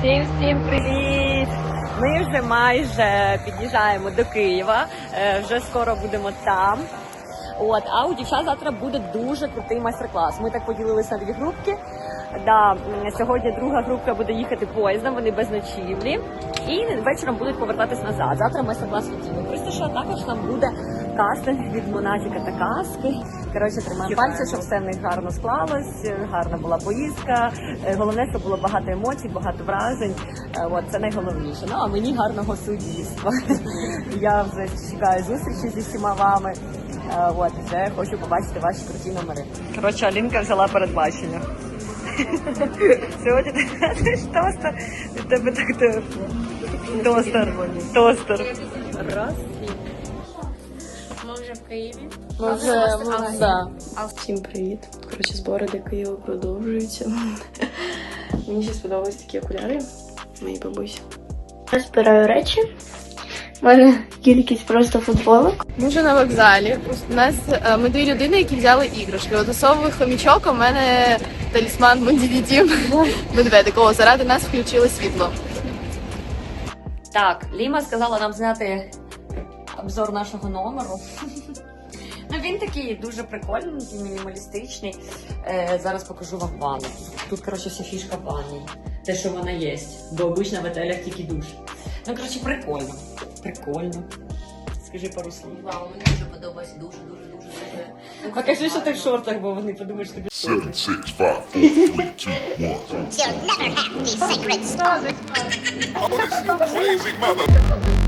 Всім всім привіт! Ми вже майже під'їжджаємо до Києва. е, Вже скоро будемо там. От, а у дівчат завтра буде дуже крутий майстер-клас. Ми так поділилися на дві групки. Да, сьогодні друга групка буде їхати поїздом, вони без ночівлі. І вечором будуть повертатись назад. Завтра майстер-клас від Тіни Присташа. Також там буде кастинг від Монатіка та Каски. Коротше, тримаємо пальці, щоб все в них гарно склалось, гарна була поїздка. Е, Головне, щоб було багато емоцій, багато вражень. Е, От це найголовніше. Ну а мені гарного суддівства. Я вже чекаю зустрічі зі всіма вами. Е, От вже хочу побачити ваші круті номери. Коротше, Алінка взяла передбачення. Сьогодні ти тостер, від тебе так. Тостер. Тостер. Раз. Вже в Києві. Ми вже ми, да. Всім привіт. Коротше, збори до Києва продовжуються. Мені ще сподобались такі окуляри. Моїй бабусі. Я збираю речі. У мене кількість просто футболок. Ми вже на вокзалі. У нас е, ми дві людини, які взяли іграшки. От особовий хомічок, у мене талісман Мондівіді медведик. О, заради нас включили світло. Так, Ліма сказала нам зняти обзор нашого номеру. Ну, він такий дуже прикольний, мінімалістичний. Е, зараз покажу вам ванну. Тут, коротше, вся фішка в ванні. Те, що вона є. Бо обично в отелях тільки душ. Ну, коротше, прикольно. Прикольно. Скажи пару слів. Вау, мені дуже подобається дуже, дуже, дуже, дуже. Покажи, що ти в шортах, бо вони подумають, що тобі. Seven, six, five, four, three, two, one. You'll never have the. Crazy mother.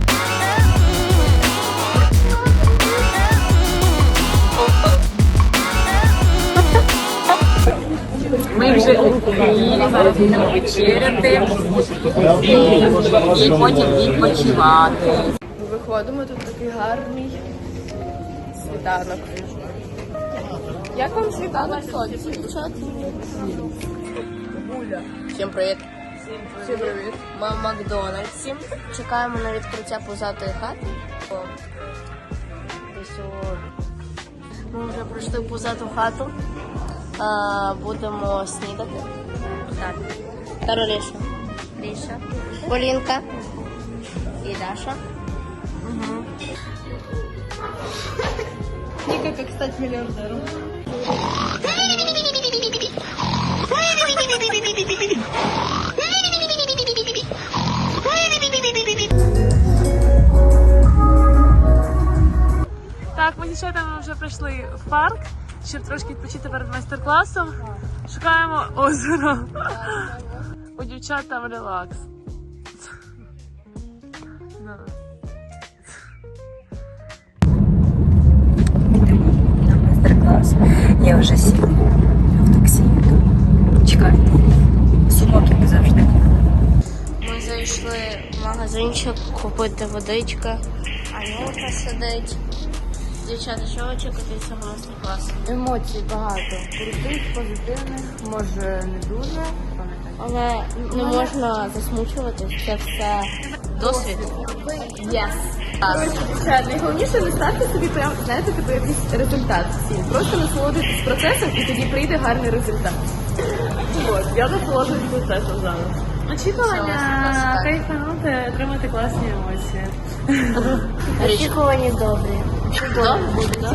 Ми вже у Києві, зараз будемо вечеряти і, і потім відпочивати. Виходимо, тут такий гарний світанок. Як вам світанок сонці? Всім привіт. Всім привіт. Ми в Макдональдсі. Чекаємо на відкриття позатої хати. Десь о... Ми вже пройшли позату хату. А, будемо снідати. Так. Кароліша. Ліша. Полінка. І Даша. Угу. Ніка, як стати мільярдером. Так, ми з дівчатами вже прийшли в парк, щоб трошки відпочити перед майстер-класом. Шукаємо озеро. У дівчат там релакс. Ну. на майстер-клас. Я вже сіла в таксі. Чекайте. Сумок, як завжди. Ми зайшли в магазинчик купити водичка. Анюта сидить. Дівчата, що ви очікуєте від цього майстер-класу? Емоцій багато. Крутих, позитивних, може не дуже. Але не можна засмучуватись, це все досвід. Yes. Коротше, найголовніше не ставте собі прям, знаєте, типу якийсь результат ціль. Просто насолоджуйтесь процесом і тоді прийде гарний результат. От, я насолоджуюсь процесом зараз. Очікування кайфанути, отримати класні емоції. Очікувані добрі. Чудово буде.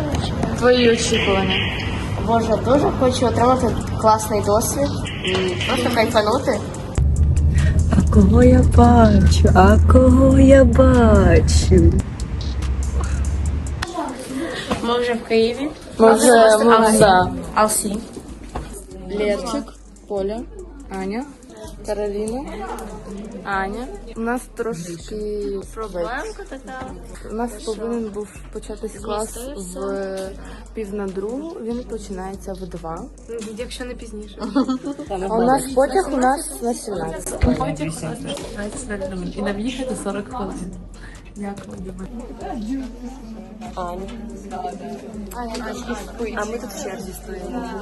Твої очікування. Боже, дуже хочу отримати класний досвід і просто кайфанути. А кого я бачу? А кого я бачу? Ми вже в Києві. Ми вже да. Алсі. Лерчик, Поля, Аня, Кароліна, Аня. У нас трошки Проблемка така. У нас повинен був початись клас в пів на другу. Він починається в два. Якщо не пізніше. А у нас потяг у нас на 17. Потяг 15 і нам їхати 40 хвилин. Дякую, Діма. А ми тут в черзі стоїмо.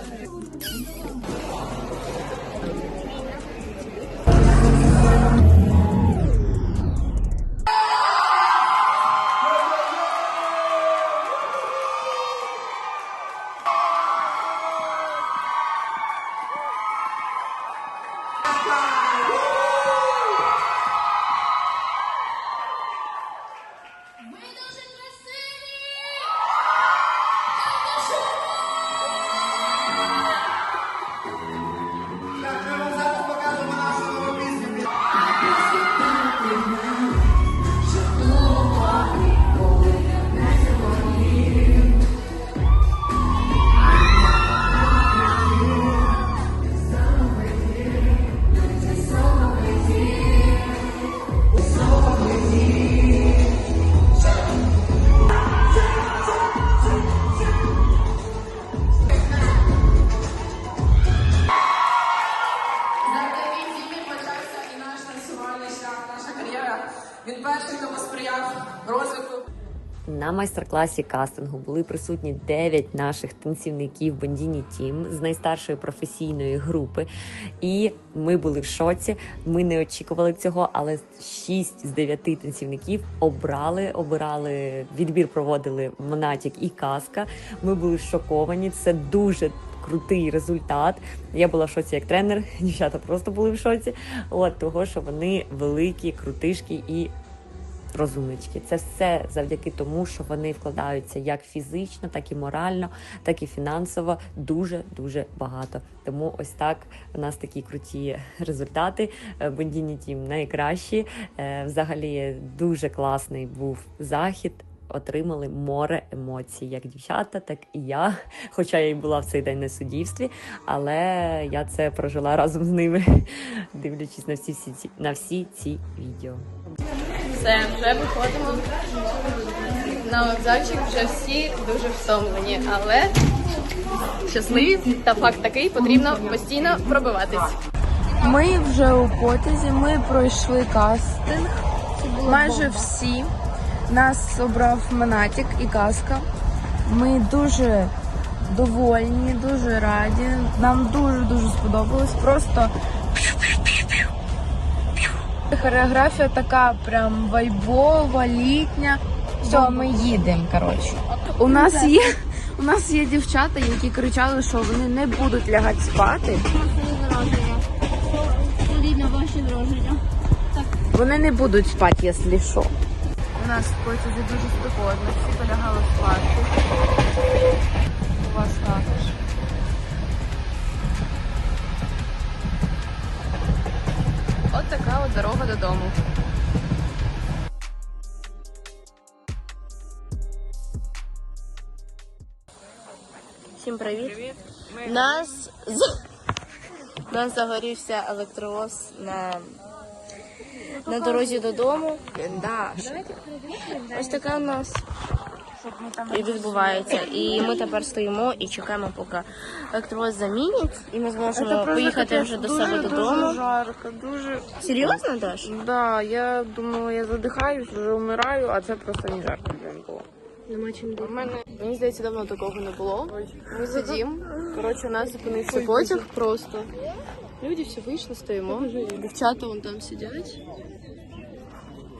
Майстер-класі кастингу були присутні 9 наших танцівників Бандіні Тім з найстаршої професійної групи. І ми були в шоці. Ми не очікували цього, але 6 з 9 танцівників обрали, обирали відбір, проводили Монатік і Казка. Ми були шоковані. Це дуже крутий результат. Я була в шоці як тренер. Дівчата просто були в шоці. От того, що вони великі, крутишки і розумнички. Це все завдяки тому, що вони вкладаються як фізично, так і морально, так і фінансово дуже дуже багато. Тому ось так у нас такі круті результати. Е, Бондіні тім найкращі. Е, Взагалі дуже класний був захід. Отримали море емоцій, як дівчата, так і я. Хоча я й була в цей день на суддівстві, але я це прожила разом з ними, дивлячись на всі, всі ці на всі ці відео. Все, вже виходимо на вокзальчик, вже всі дуже втомлені, але щасливі та факт такий, потрібно постійно пробиватись. Ми вже у потязі, ми пройшли кастинг. Майже всі. Нас обрав Монатік і Казка. Ми дуже довольні, дуже раді. Нам дуже-дуже сподобалось. Просто хореографія така прям вайбова, літня. Все, ми їдемо, коротше. У нас є. У нас є дівчата, які кричали, що вони не будуть лягати спати. Вони не будуть спати, якщо що. У нас в потязі дуже спекотно, всі полягали спати. У вас також. От така от дорога додому. Всім привіт. Нас з- нас загорівся електровоз на, на дорозі додому. Да. Ось таке у нас і відбувається. І ми тепер стоїмо і чекаємо, поки електровоз замінять, і ми зможемо поїхати вже до себе додому. Дуже жарко, дуже. Серйозно, Даш? Да, я думала, я задихаюсь, вже вмираю, а це просто не жарко блін, було. Нема чим У мене мені здається, давно такого не було. Ми сидимо. Коротше, у нас зупинився потяг просто. Люди всі вийшли, стоїмо. Дівчата вон там сидять.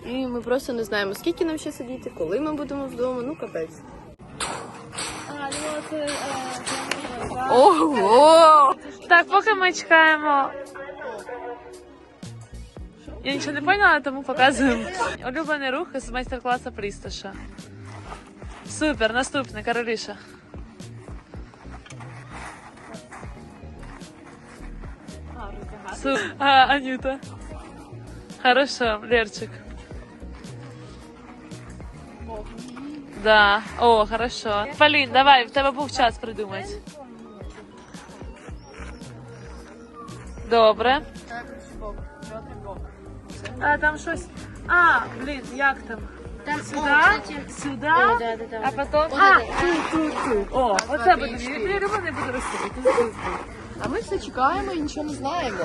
І ми просто не знаємо, скільки нам ще сидіти, коли ми будемо вдома. Ну капець. Ого! Так, поки ми чекаємо. Я нічого не поняла, тому показуємо. Улюблений рух з майстер-класу Присташа. Супер, наступне, Кароліша. Супер. А, Анюта. Хорошо, Лерчик. Да. О, хорошо. Полін, давай, в тебе був час придумати. Добре. А там щось. А, блін, як там? Там Сюда, сюда, да, да, да. а потім. А, тут, тут, тут. О, оце буде мій улюблений, буду розповідати. А ми все чекаємо і нічого не знаємо.